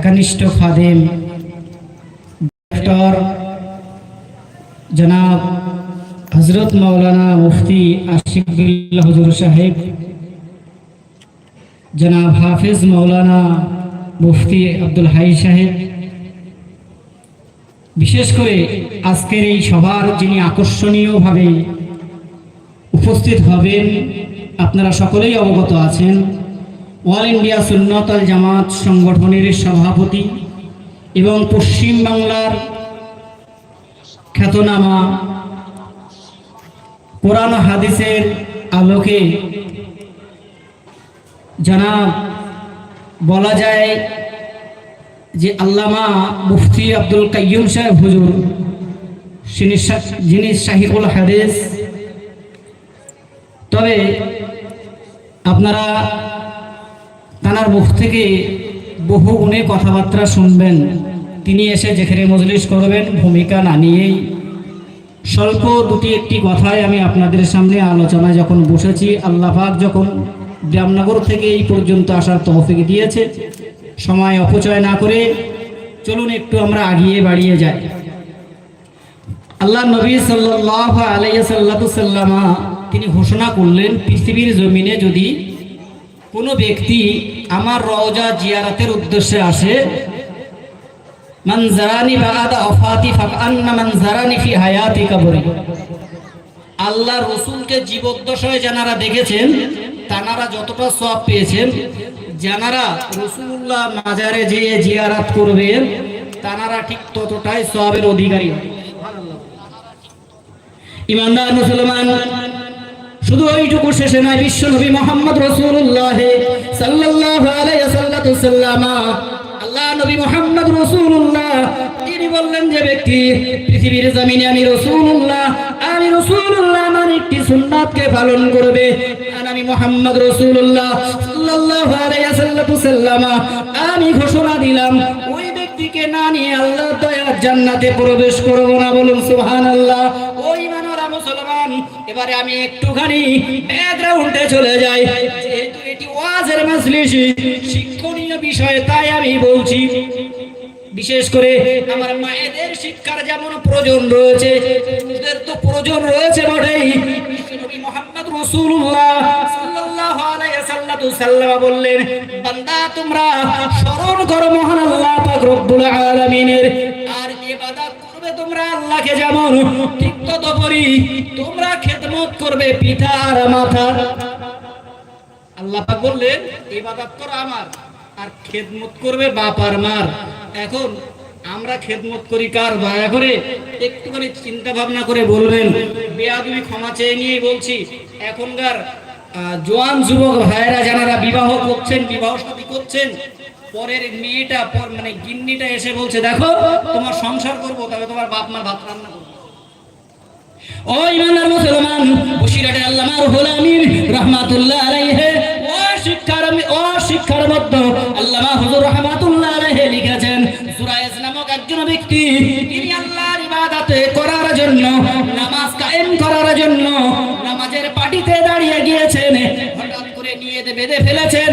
একনিষ্ঠ খাদেম ডক্টর জনাব হজরত মৌলানা মুফতি আশিকুল্লাহ হুজুর সাহেব, জনাব হাফিজ মৌলানা মুফতি আব্দুল হাই সাহেব। বিশেষ করে আজকের এই সভার যিনি আকর্ষণীয়ভাবে উপস্থিত হবেন, আপনারা সকলেই অবগত আছেন। অল ইন্ডিয়া সুন্নতল জামাত সংগঠনের সভাপতি এবং পশ্চিম বাংলার খ্যাতনামা কোরআন হাদিসের আলোকে জানা বলা যায় যে আল্লামা মুফতি আব্দুল কাইয়ুম সাহেব হুজুর, যিনি শাহিকুল হাদিস। তবে আপনারা তানার মুখ থেকে বহু গুণে কথাবার্তা শুনবেন। তিনি এসে যেখানে মজলিস করবেন, ভূমিকা না নিয়েই। স্বল্প দুটি একটি কথায় আমি আপনাদের সামনে আলোচনায় যখন বসেছি, আল্লাহ পাক যখন জামনগর থেকে এই পর্যন্ত আসার তৌফিক দিয়েছে, সময় অপচয় না করে চলুন একটু আমরা আগিয়ে বাড়িয়ে যাই। আল্লাহ নবী সাল্লাহ আলাইসাল্লামা তিনি ঘোষণা করলেন, পৃথিবীর জমিনে যদি কোনো ব্যক্তি আমার রওজা জিয়ারাতের উদ্দেশ্যে আসে, মান জারানি বাদা অফাতি ফাকান্না মান জারানি ফি হায়াতি কবরি। আল্লাহ রসুলকে জীবদ্দশায় যারা দেখেছেন, তানারা যতটা সব পেয়েছেন যারা রসুল্লাহ মাজারে যেয়ে জিয়ারাত করবেন তানারা ঠিক ততটাই সবের অধিকারী। ইমানদার মুসলমান শুধু ওইটুকু শেষে নয় বিশ্ব নবী মোহাম্মদ রসুল্লাহ আল্লাহ নবী মোহাম্মদ রসুল্লাহ তিনি বললেন যে ব্যক্তি, পৃথিবীর জমিনে আমি রসুল্লাহ আমি রসুল্লাহ আমার একটি সুন্নাতকে পালন করবে। আমি মোহাম্মদ রসুল্লাহ সাল্লাল্লাহু আলাইহি আমি ঘোষণা দিলাম, ওই ব্যক্তিকে না নিয়ে আল্লাহ দয়ার জান্নাতে প্রবেশ করব না বলুন মানরা মুসলমান এবারে আমি একটুখানি ব্যাকগ্রাউন্ডে চলে যাই। যেহেতু এটি ওয়াজের মজলিস, শিক্ষণীয় বিষয়, তাই আমি বলছি, বিশেষ করে আমার মায়েদের শিক্ষার যেমন প্রয়োজন রয়েছে, ওদের তো প্রয়োজন রয়েছে বটেই। বললেন, বান্দা, তোমরা স্মরণ করো মহান আল্লাহ পাক রব্বুল আলামিনের তোমরা আল্লাহকে যেমন তোমরা খেদমত করবে পিতা আর মাথা। আল্লাহ বললেন, ইবাদত করো আমার, আর খেদমত করবে বাপ আর মার। এখন আমরা খেদমত করি কার দয়া করে? একটুখানি চিন্তা ভাবনা করে বলবেন। বেয়াদবি ক্ষমা চেয়ে নিয়েই বলছি, এখনকার জোয়ান যুবক ভাইয়েরা যারা বিবাহ করছেন, বিবাহ সাথী করছেন পরের মেয়েটা, পর মানে গিন্নিটা এসে বলছে, দেখো, তোমার সংসার করব, তবে তোমার বাপ মা ভাত রান্না করব। ও ইমানদার মুসলমান বসিরাটে আল্লামা রুহুল আমিন রাহমাতুল্লাহ আলাইহি ও শিক্ষার ও শিক্ষার মধ্যে আল্লামা হুজুর রাহমাতুল্লাহ আলাইহি লিখেছেন সূরা ইস নামক একজন ব্যক্তি, তিনি আল্লাহর ইবাদতে করার জন্য, নামাজ কায়েম করার জন্য নামাজের পাটিতে দাঁড়িয়ে গিয়েছেন, হঠাৎ করে নিয়ে বেঁধে ফেলেছেন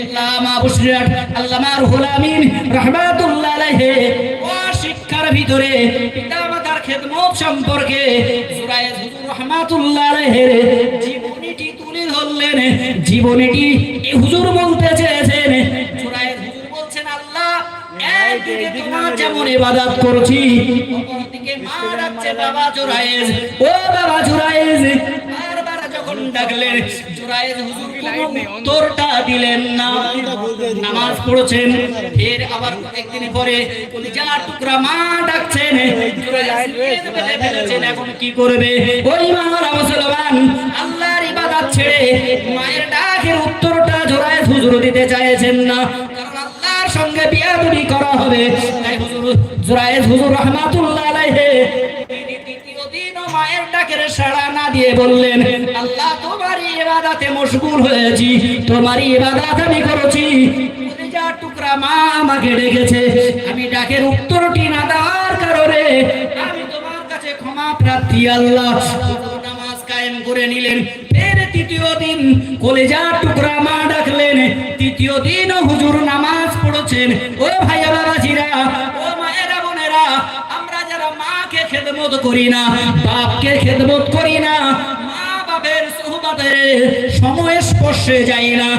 আল্লামা বুশরাত আল্লামা রুহুল রাহমাতুল্লাহ আলাইহি, ও শিক্ষার ভিতরে পিতামাতার খেদমত সম্পর্কে সূরা হুজুর রাহমাতুল্লাহ আলাইহির জীবনীটি তুলে ধরলেন। জীবনীটি এই হুজুর বলতে চেয়েছেন সূরা হুজুর বলছেন, আল্লাহ, একদিকে তোমার যেমন ইবাদত করছি, অপরদিকে ডাকছে বাবা জোরায়েজ। ও বাবা জোরায়েজ, বারবার যখন ডাকলেন জোরায়েজ হুজুর কোনো আল্লাহর ইবাদত ছেড়ে মায়ের ডাকের উত্তরটা জোরায়েজ হুজুর দিতে চাইছেন না। কারণ আল্লাহর সঙ্গে বিয়াদবি করা হবে। তাই হুজুর রহমাতুল্লাহ মায়ের ডাকের সাড়া না দিয়ে বললেন, আল্লাহ, তোমারই ইবাদতে মশগুল হয়েছি, তোমারই ইবাদত আমি করেছি। টুকরা মা আমাকে ডেকেছে। আমি ডাকের উত্তরটি না দেওয়ার কারণে আমি তোমার কাছে ক্ষমা প্রার্থী, আল্লাহ। নামাজ কায়েম করে নিলেন, ফের তৃতীয় দিন কলেজার টুকরা মা ডাকলেন, তৃতীয় দিন হুজুর নামাজ পড়েছেন। ও ভাইয়া বাবাজিরা, ও খেদমত করি না, বাপকে খেদমত করি না মা বাপের সুহবাতে সময় স্পর্শে যাই না।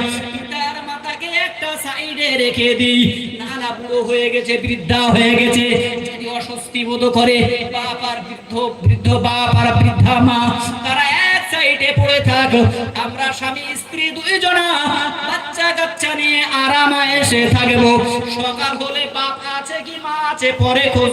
স্বামী, স্ত্রী বাচ্চা কাচ্চা নিয়ে আরামে এসে থাকব। সকাল হলে বাপ আছে কি মা আছে, পরে খোঁজ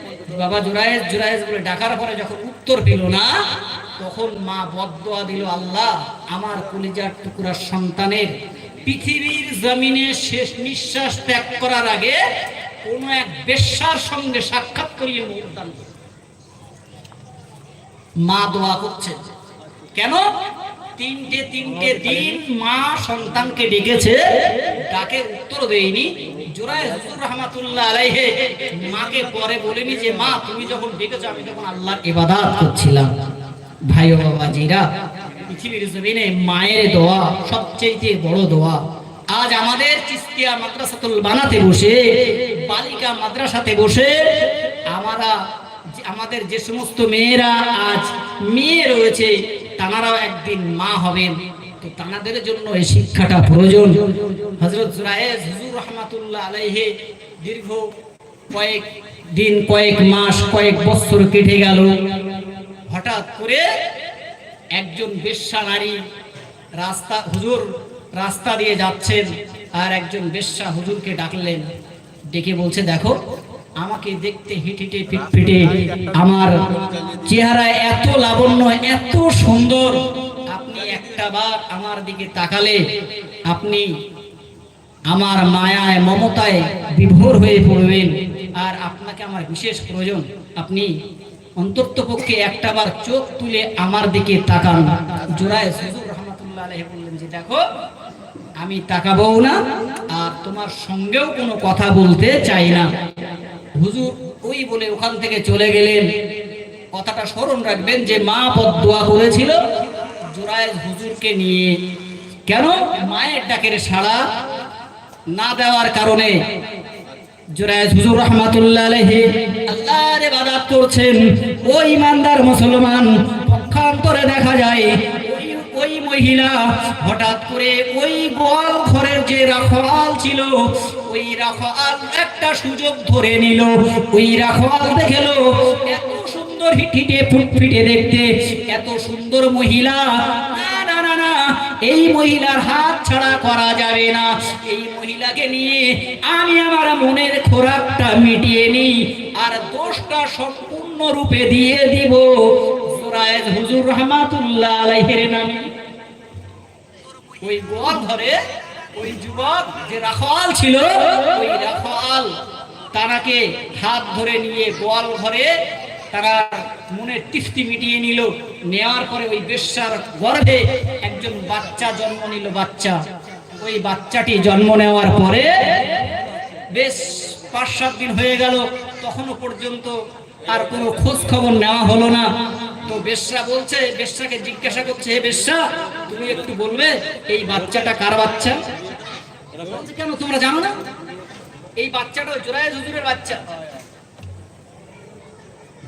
বাবা জোরাইজ জোরাইজ বলে ডাকার পরে যখন উত্তর পেল না, তখন মা বদদোয়া দিল, আল্লাহ, আমার কলিজার টুকরার সন্তানের পৃথিবীর জমিনে শেষ নিঃশ্বাস ত্যাগ করার আগে কোন এক বেশ্যার সঙ্গে সাক্ষাৎ করিয়ে দান মা দোয়া করছে কেন? তিনটে তিনটে দিন মা সন্তানকে ডেকেছে, ডাকে উত্তর দেয়নি। জোরায় হুজুর রহমাতুল্লাহ আলাইহে, মাকে পরে বলেনি যে, মা, তুমি যখন ডেকেছো, আমি তখন আল্লাহর ইবাদত করছিলাম। ভাই ও বাবাজিরা, পৃথিবীর জমিনে মায়ের দোয়া সবচেয়ে বড় দোয়া। আজ আমাদের চিস্তিয়া মাদ্রাসাতুল বানাতে বসে, বালিকা মাদ্রাসাতে বসে, আমরা আমাদের যে সমস্ত মেয়েরা আজ মেয়ে রয়েছে তানারাও একদিন মা হবেন। তো তানাদের জন্য এই শিক্ষাটা প্রয়োজন। হজরত জুরায়েজ হুজুর রহমাতুল্লাহ আলাইহে দীর্ঘ কয়েক দিন, কয়েক মাস, কয়েক বছর কেটে গেল। হঠাৎ করে একজন বেশ্যা নারী রাস্তা, হুজুর রাস্তা দিয়ে যাচ্ছেন আর একজন বেশ্যা হুজুরকে ডাকলেন। ডেকে বলছে, দেখো আমাকে দেখতে হিটিটে ফিটফিটে আমার চেহারা এত লাবণ্য, এত সুন্দর। আপনি একটা বার আমার দিকে তাকালে আপনি আমার মায়ায়, মমতায় বিভোর হয়ে পড়বেন। আর আপনাকে আমার বিশেষ প্রয়োজন, আপনি অন্তত পক্ষে একটাবার চোখ তুলে আমার দিকে তাকান। জোড়ায় হুজুর রহমাতুল্লাহ বললেন যে, দেখো, আমি তাকাবও না, আর তোমার সঙ্গেও কোনো কথা বলতে চাই না। হুজুর, ওই বলে ওখান থেকে চলে গেলেন। কথাটা স্মরণ রাখবেন যে মা বদদোয়া করেছিল জোরায়েজ হুজুরকে নিয়ে। কেন? মায়ের ডাকের সাড়া না দেওয়ার কারণে। জোরায়েজ হুজুর রহমাতুল্লাহ আলাইহি আল্লাহর করছেন। ওই ইমানদার মুসলমান, পক্ষান্তরে দেখা যায় মহিলা হঠাৎ করে ওই গোয়াল ঘরের যে রাখওয়াল ছিল, ওই রাখওয়াল একটা সুযোগ ধরে নিল। ওই রাখওয়াল দেখল এত সুন্দর হিটিটে, ফুটফিটে দেখতে, এত সুন্দর মহিলা। এই মহিলার হাত ছাড়া করা যাবে না। এই মহিলাকে নিয়ে আমি আমার মনের খোরাকটা মিটিয়ে নিই আর দোষটা সম্পূর্ণ রূপে দিয়ে দিব। হুজুর রহমাতুল্লাহ আলাইহির নামে। ওই গোয়াল ধরে ওই যুবক যে রাখওয়াল ছিল, ওই রাখওয়াল তারাকে হাত ধরে নিয়ে গোয়াল ঘরে তারা মনে তৃপ্তি মিটিয়ে নিল। নেওয়ার পরে ওই বেশ্যার গর্ভে একজন বাচ্চা জন্ম নিল বাচ্চা। ওই বাচ্চাটি জন্ম নেওয়ার পরে বেশ পাঁচ সাত দিন হয়ে গেল। তখনও পর্যন্ত আর কোনো খোঁজ খবর নেওয়া হলো না।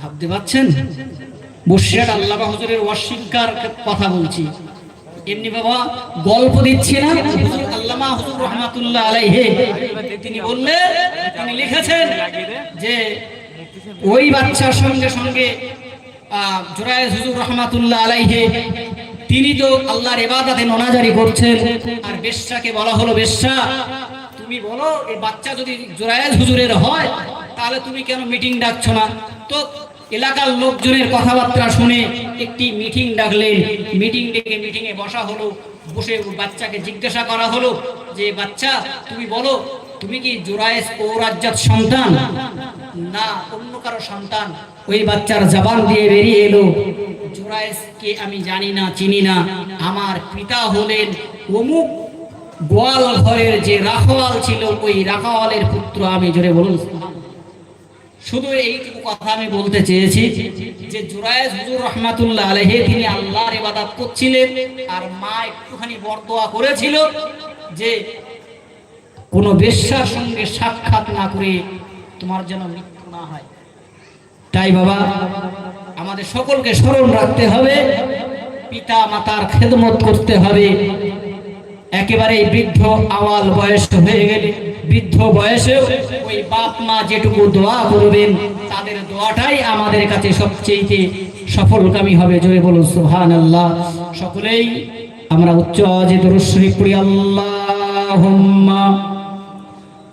ভাবতে পারছেন? বসিরাট আল্লামা হুজুরের অস্বীকার কথা বলছি। এমনি বাবা, গল্প দিচ্ছি না। আল্লামা হুজুর রহমাতুল্লাহ আলাইহি, তিনি বললেন, তিনি লিখেছেন যে, ওই বাচ্চার সঙ্গে সঙ্গে হুজুর তিনি তো আল্লাহর ইবাদতে ননাজারি করছেন। আর বেশ্যাকে বলা হলো, বেশ্যা, তুমি বলো, এই বাচ্চা যদি জুরায়েজ হুজুরের হয়, তাহলে তুমি কেন মিটিং ডাকছো না? তো এলাকার লোকজনের কথাবার্তা শুনে একটি মিটিং ডাকলেন। মিটিং ডেকে মিটিং এ বসা হলো, বসে বাচ্চাকে জিজ্ঞাসা করা হলো যে, বাচ্চা, তুমি বলো তুমি কি জোরায়েস ও রাজ্জাত সন্তান? না, অন্য কারও সন্তান। ওই বাচ্চার জবান দিয়ে বেরিয়ে এলো। জোরায়েস কে আমি জানি না, চিনি না। আমার পিতা হলেন অমুক গোয়াল ঘরের যে রাখওয়াল ছিল, ওই রাখওয়ালের পুত্র আমি জোরে বলুন। শুধু এইটুকু কথা আমি বলতে চেয়েছি যে জুরায়েজ হুজুর রহমাতুল্লাহ আলাইহি, তিনি আল্লাহর ইবাদত করছিলেন। আর মা একটুখানি বরদোয়া করেছিল যে কোনো বেশ্যার সঙ্গে সাক্ষাৎ না করে তোমার যেন মৃত্যু না হয়। তাই বাবা, আমাদের সকলকে স্মরণ রাখতে হবে, পিতা মাতার খেদমত করতে হবে। একেবারে বৃদ্ধ আওয়াল বয়স হয়ে গেলে, বৃদ্ধ বয়সে ওই বাপ মা যেটুকু দোয়া করবেন, তাদের দোয়াটাই আমাদের কাছে সবচেয়ে সফলকামী হবে। জয় বলুন সোহান আল্লাহ সকলেই আমরা উচ্চ যে দরুশ্বরী পড়ি আল্লাহ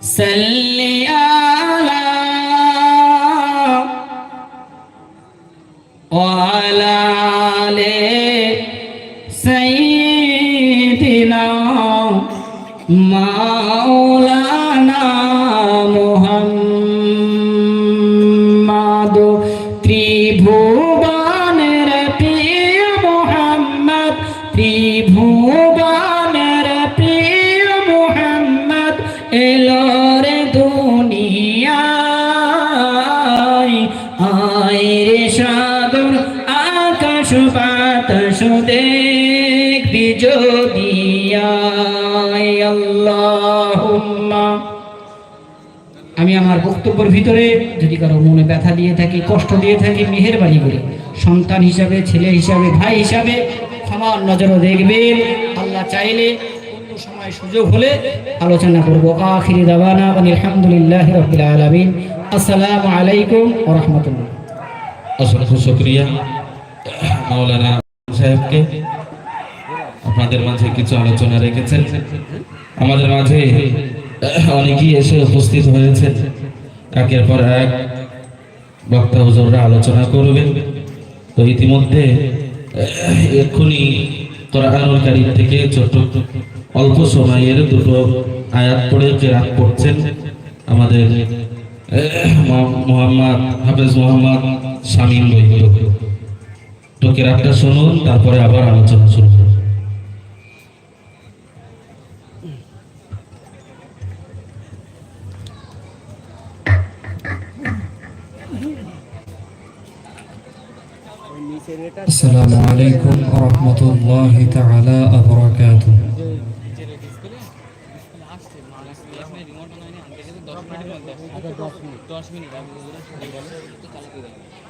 صل على وعلى آل سيدنا مولانا আল্লাহুম্মা। আমি আমার বক্তব্যের ভিতরে যদি কারও মনে ব্যথা দিয়ে থাকি, কষ্ট দিয়ে থাকি, মেহেরবানি করে। সন্তান হিসাবে, ছেলে হিসাবে, ভাই হিসাবে ক্ষমার নজরও দেখবেন। আল্লাহ চাইলে সময় সুযোগ হলে আলোচনা করব। আখিরি দাবানা আলহামদুলিল্লাহ রবিল আলমিন। আসসালামু আলাইকুম ওয়া অসংখ্য শুক্রিয়া। মাওলানা সাহেবকে। আপনাদের মাঝে কিছু আলোচনা রেখেছেন। আমাদের মাঝে অনেকেই এসে উপস্থিত হয়েছে একের পর এক বক্তা হুজুররা আলোচনা করবেন। তো ইতিমধ্যে এক্ষুনি কোরআনুল কারীম থেকে ছোট অল্প সময়ের দুটো আয়াত পড়ে কেরাত পড়ছেন আমাদের মোহাম্মদ হাফেজ মোহাম্মদ শামীম বৈদ্য। তো কেরাতটা শুনুন তারপরে আবার আলোচনা শুরু করুন السلام عليكم ورحمة الله تعالى وبركاته أعوذ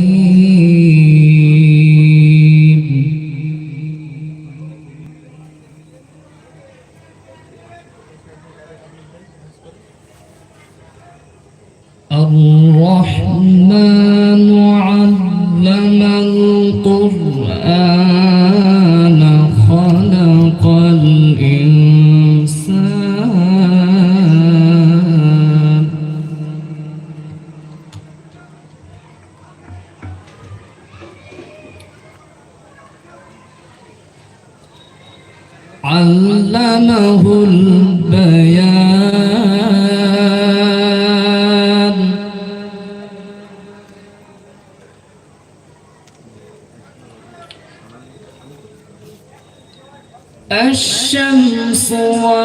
علمه البيان. الشمس والقمر